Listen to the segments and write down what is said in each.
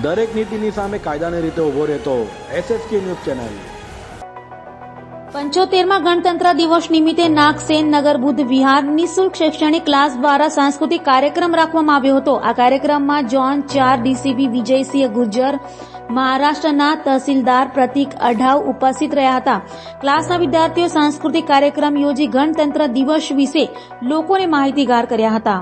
દરેક નીતિની સામે કાયદાની રીતે ઊભો રહેતો એસએસકે ન્યૂઝ ચેનલ. પંચોતેરમાં ગણતંત્ર દિવસ નિમિત્તે નાગસેન નગર બુદ્ધ વિહાર નિઃશુલ્ક શૈક્ષણિક ક્લાસ દ્વારા સાંસ્કૃતિક કાર્યક્રમ રાખવામાં આવ્યો હતો. આ કાર્યક્રમમાં જોન ચાર ડીસીપી વિજયસિંહ ગુર્જર મહારાષ્ટ્રના તહસીલદાર પ્રતિક અઢાવ ઉપસ્થિત રહ્યા હતા. ક્લાસના વિદ્યાર્થીઓ સાંસ્કૃતિક કાર્યક્રમ યોજી ગણતંત્ર દિવસ વિશે લોકોને માહિતીગાર કર્યા હતા.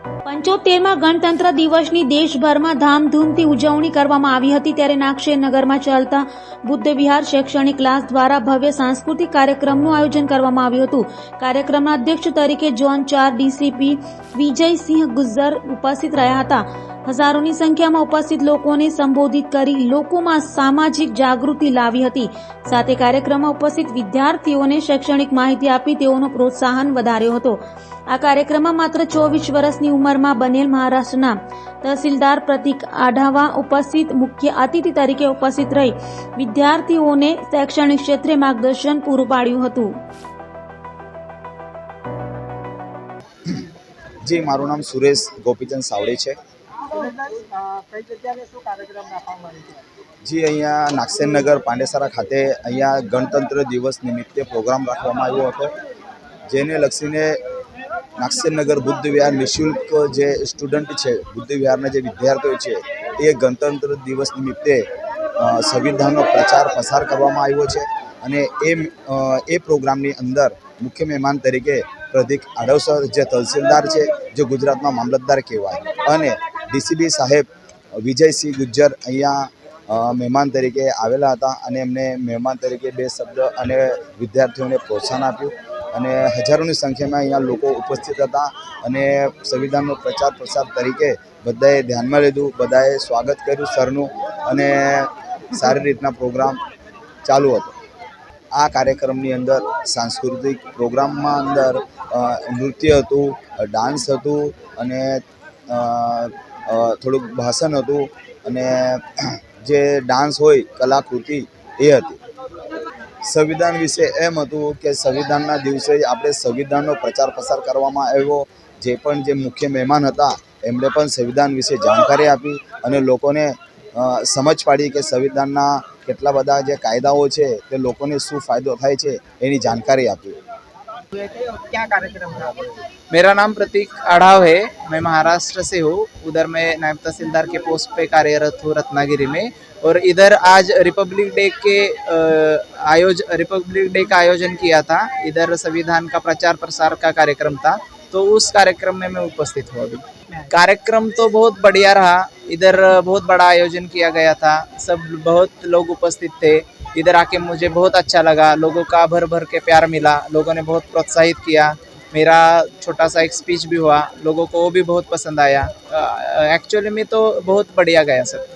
પંચોતેરમાં ગણતંત્ર દિવસની દેશભરમાં ધામધૂમથી ઉજવણી કરવામાં આવી હતી ત્યારે નાગશેર નગરમાં ચાલતા બુદ્ધ વિહાર શૈક્ષણિક ક્લાસ દ્વારા ભવ્ય સાંસ્કૃતિક કાર્યક્રમનું આયોજન કરવામાં આવ્યું હતું. કાર્યક્રમના અધ્યક્ષ તરીકે જોન ચાર ડીસીપી વિજયસિંહ ગુજ્જર ઉપસ્થિત રહ્યા હતા. હજારોની સંખ્યામાં ઉપસ્થિત લોકોને સંબોધિત કરી લોકોમાં સામાજિક જાગૃતિ લાવી હતી. સાથે કાર્યક્રમમાં ઉપસ્થિત વિદ્યાર્થીઓને શૈક્ષણિક માહિતી આપી તેઓનો પ્રોત્સાહન વધાર્યો હતો. આ કાર્યક્રમમાં માત્ર ચોવીસ વર્ષની ઉંમરમાં બનેલ મહારાષ્ટ્રના તહસીલદાર પ્રતિક આઢાવા ઉપસ્થિત મુખ્ય અતિથિ તરીકે ઉપસ્થિત રહી વિદ્યાર્થીઓને શૈક્ષણિક ક્ષેત્રે માર્ગદર્શન પૂરું પાડ્યું હતું. જી, મારું નામ સુરેશ ગોપીચંદ સાવડે છે. જી, અહીંયા નાગસેનનગર પાંડેસરા ખાતે અહીંયા ગણતંત્ર દિવસ નિમિત્તે પ્રોગ્રામ રાખવામાં આવ્યો હતો, જેને લક્ષીને નાગસેનનગર બુદ્ધ વિહાર નિઃશુલ્ક જે સ્ટુડન્ટ છે, બુદ્ધ વિહારના જે વિદ્યાર્થીઓ છે, એ ગણતંત્ર દિવસ નિમિત્તે સંવિધાનનો પ્રચાર પ્રસાર કરવામાં આવ્યો છે અને એ એ પ્રોગ્રામની અંદર મુખ્ય મહેમાન તરીકે પ્રતિક આડવસર જે તહસીલદાર છે, જે ગુજરાતમાં મામલતદાર કહેવાય, અને ડીસીબી સાહેબ વિજયસિંહ ગુજ્જર અહીંયા મહેમાન તરીકે આવેલા હતા અને એમને મહેમાન તરીકે બે શબ્દ અને વિદ્યાર્થીઓને પ્રોત્સાહન આપ્યું અને હજારોની સંખ્યામાં અહીંયા લોકો ઉપસ્થિત હતા અને સંવિધાનનો પ્રચાર પ્રસાર તરીકે બધાએ ધ્યાનમાં લીધું, બધાએ સ્વાગત કર્યું સરનું અને સારી રીતના પ્રોગ્રામ ચાલુ હતો. આ કાર્યક્રમની અંદર સાંસ્કૃતિક પ્રોગ્રામમાં અંદર નૃત્ય હતું, ડાન્સ હતું અને થોડુંક ભાષણ હતું અને જે ડાન્સ હોય, કલાકૃતિ, એ હતી. સંવિધાન વિશે એમ હતું કે સંવિધાનના દિવસે આપણે સંવિધાનનો પ્રચાર પ્રસાર કરવામાં આવ્યો. જે પણ જે મુખ્ય મહેમાન હતા, એમણે પણ સંવિધાન વિશે જાણકારી આપી અને લોકોને સમજ પાડી કે સંવિધાનના કેટલા બધા જે કાયદાઓ છે, તે લોકોને શું ફાયદો થાય છે, એની જાણકારી આપી. ये थे और क्या कार्यक्रम था मेरा नाम प्रतीक आढ़ाव है। मैं महाराष्ट्र से हूँ। उधर मैं नायब तहसीलदार के पोस्ट पे कार्यरत हूँ रत्नागिरी में। और इधर आज रिपब्लिक डे के आयोज, रिपब्लिक डे का आयोजन किया था। इधर संविधान का प्रचार प्रसार का कार्यक्रम था। तो उस कार्यक्रम में मैं उपस्थित हूँ अभी। कार्यक्रम तो बहुत बढ़िया रहा। इधर बहुत बड़ा आयोजन किया गया था। सब, बहुत लोग उपस्थित थे। इधर आके मुझे बहुत अच्छा लगा, लोगों का भर भर के प्यार मिला, लोगों ने बहुत प्रोत्साहित किया। मेरा छोटा सा एक स्पीच भी हुआ, लोगों को वो भी बहुत पसंद आया। एक्चुअली में तो बहुत बढ़िया गया सब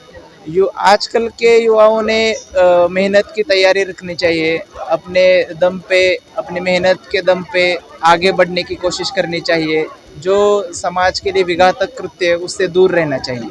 यु, आजकल के युवाओं ने मेहनत की तैयारी रखनी चाहिए, अपने दम पे, अपनी मेहनत के दम पे आगे बढ़ने की कोशिश करनी चाहिए। जो समाज के लिए विघातक कृत्य है, उससे दूर रहना चाहिए।